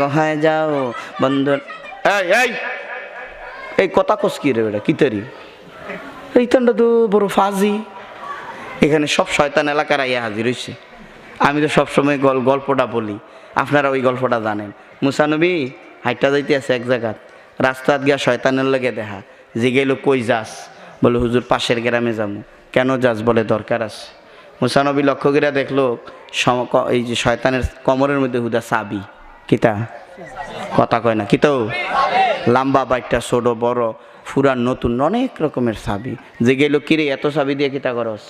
গহায় যাও বন্ধু। এই কথা কস কি রে বেটা কিতারি এই তন্ডা তো বড় ফাজি। এখানে সব শয়তান এলাকার আইয়া হাজির হয়েছে আমি তো সবসময় গল গল্পটা বলি আপনারা ওই গল্পটা জানেন। মুসানবী হাইটা যাইতে আছে এক জায়গাত রাস্তাত গিয়া শয়তানের লগে দেখা। জিগেলো কই যাস? বলে হুজুর পাশের গ্রামে যাব কেন যাস বলে দরকার আছে? মুসানবী লক্ষ্য করে দেখল এই যে শয়তানের কমরের মধ্যে হুদা চাবি কিতা? কথা কয় না, কিতো? লাম্বা বাইকটা, ছোট, বড় ফুরান নতুন, অনেক রকমের চাবি। যে গেল, কিরে, এত চাবি দিয়ে কিতা করস?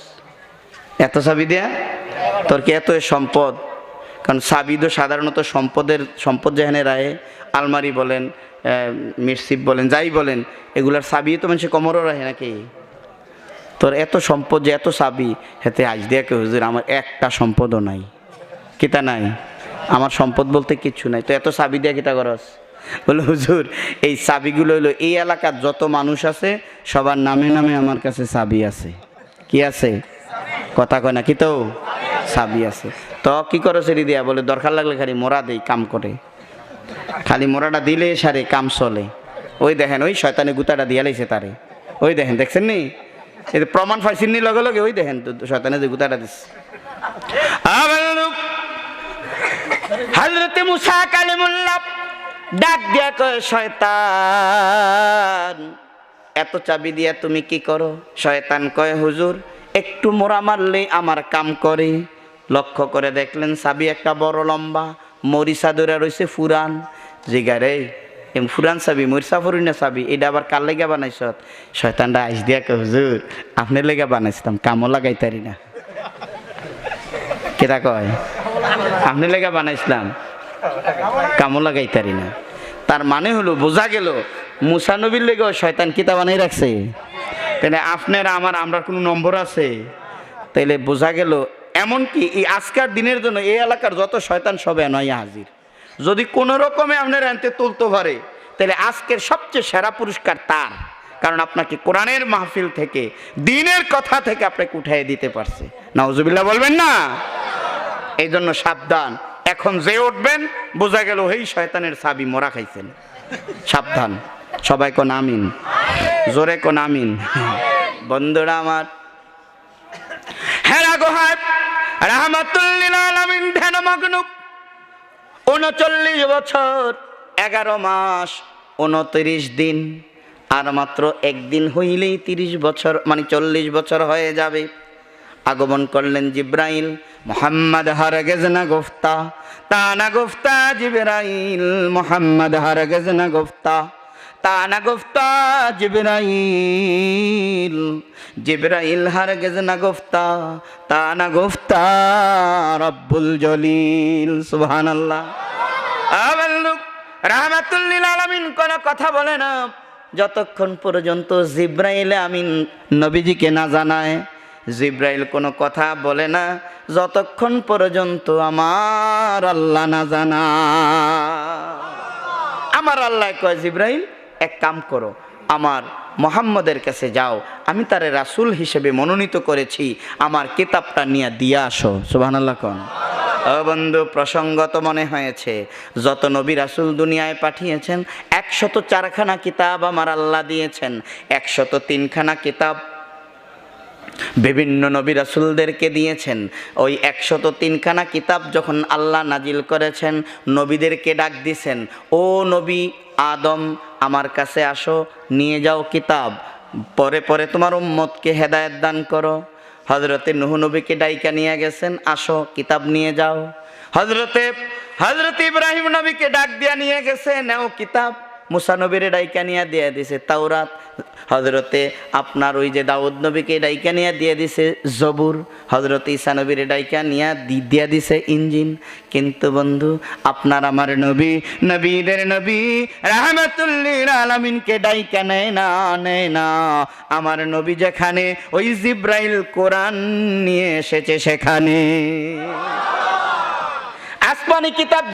এত চাবি দেয়া? তোর কি এত সম্পদ? কারণ চাবি তো সাধারণত সম্পদের, সম্পদ যেখানে রায় আলমারি বলেন মিরসিপ বলেন, যাই বলেন, এগুলার চাবি তো মানুষের কমরও রাখে নাকি? তোর এত সম্পদ যে এত চাবি, হেতে আজ দিয়া কে হুজুর, আমার একটা সম্পদও নাই। কিতা নাই? আমার সম্পদ বলতে কিচ্ছু নাই। তো এত চাবি দিয়ে কিতা করস? বলে, হুজুর, এই চাবিগুলো হলো এই এলাকার যত মানুষ আছে, সবার নামে নামে আমার কাছে চাবি আছে। কি আছে? কথা কয় না, কি তো? চাবি আছে। তো কি করো সেরি দিয়া? বলে, দরকার লাগলে খালি মোরা দেই, কাম করে। খালি মোরাটা দিলে সারে কাম চলে। ওই দেখেন, ওই শয়তানে গুতাটা দিয়া লাইছে তারে। ওই দেখেন, দেখছেন নি? এই প্রমাণ পাইছেন নি লগে লগে, ওই দেখেন তো শয়তানে যে গুতাটা দিচ্ছে হজরতে মুসা কালিমুল্লাহ ডাক দিয়া কয়, শয়তান, এত চাবি দিয়া তুমি কি করো? শয়তান কয়, হুজুর, একটু মোরা মারলে আমার কাম করে। লক্ষ্য করে দেখলেন চাবি একটা বড় লম্বা, মরিচা ধরে রয়েছে ফুরান। জিগারে ফুরান চাবি, মরিচা ফুরি না চাবি? এটা আবার কার লেগে বানাইছ? শয়তানটা আইস দিয়া কয়, হুজুর আপনি লেগে বানাইছিলাম, কামও লাগাইতারি না। কেটা কয়? আপনি লেগে বানাইছিলাম। কামও লাগাইতারি না। তার মানে হলো, বোঝা গেল মুসানবীর লেগেও শয়তান কিতা বানাই রাখছে। তাহলে আপনার আমার আমরা কোনো নম্বর আছে? তাইলে বোঝা গেল, এমনকি এই আজকের দিনের জন্য এই এলাকার যত শয়তান সবে নয় হাজির। যদি কোনো রকমে আপনার আনতে তুলতে পারে, তাহলে আজকের সবচেয়ে সেরা পুরস্কার তার। কারণ আপনাকে কোরআনের মাহফিল থেকে, দিনের কথা থেকে আপনাকে উঠাই দিতে পারছে। নাউজুবিল্লাহ বলবেন না? এই জন্য সাবধান। এখন যে উঠবেন, বোঝা গেল এই শয়তানের সাবি, মরা খাইছেন। সাবধান। সবাই কোন আমিন? জোরে কোন আমিন? বন্ধুরা আমার। হেরা গোহাব রাহমাতুল্লিল আলামিন ধ্যানমগ্ন উনচল্লিশ বছর, এগারো মাস, উনত্রিশ দিন, আর মাত্র একদিন হইলেই তিরিশ বছর মানে চল্লিশ বছর হয়ে যাবে। আগমন করলেন জিব্রাইল, মোহাম্মদ হারগেজ না গোফতা, তা না গোফতা জিব্রাইল, মোহাম্মদ হারগেজ না গোফতা, তা না গোফতা জিব্রাইল জিব্রাইল হারগেজ না গোফতা, তা না গোফতা রব্বুল জলিল, সুবহানাল্লাহ। আবার লোক রাহমাতুল্লিল আলামিন কোন কথা বলে না, যতক্ষণ পর্যন্ত জিব্রাইল আমিন নবীজিকে না জানায় জিব্রাইল কোনো কথা বলে না, যতক্ষণ পর্যন্ত আমার আল্লাহ না জানা। আমার আল্লাহ কয়, জিব্রাইল, এক কাম করো, আমার মোহাম্মদের কাছে যাও, আমি তারে রাসূল হিসেবে মনোনীত করেছি, আমার কিতাবটা নিয়ে দিয়ে আসো। সুবহানাল্লাহ কন। ও বন্ধু, প্রসঙ্গত মনে হয়েছে, যত নবী রাসূল দুনিয়ায় পাঠিয়েছেন, একশত চারখানা কিতাব আমার আল্লাহ দিয়েছেন, একশত তিনখানা কিতাব বিভিন্ন নবী রাসুলদেরকে দিয়েছেন। ওই একশত তিনখানা কিতাব যখন আল্লাহ নাজিল করেছেন, নবীদেরকে ডাক দিছেন, ও নবী আদম, আমার কাছে আসো, নিয়ে যাও কিতাব। পরে পরে তোমার উম্মতকে হেদায়ত দান করো। হজরতে নুহ নবীকে ডাইকা নিয়ে গেছেন, আসো, কিতাব নিয়ে যাও। হজরতে হজরত ইব্রাহিম নবীকে ডাক দিয়া নিয়ে গেছে নেও কিতাব। মুসা নবীর ডাইকা নিয়ে দিয়ে দিছে। তাওরাত হজরতে আপনার ওই যে দাউদ নবীকে ডাইকা নিয়ে দিয়ে দিছে, জবুর হজরত ঈসা নবীর ডাইকা নিয়ে দি- দিয়ে দিছে ইঞ্জিন। কিন্তু বন্ধু, আপনার আমার নবী, নবীদের নবী রাহমাতুল্লিল আলামিনকে ডাইকা নেয় না নেয় না। আমার নবী যেখানে, ওই জিব্রাইল কোরআন নিয়ে এসেছে সেখানে। আসমানি কিতাব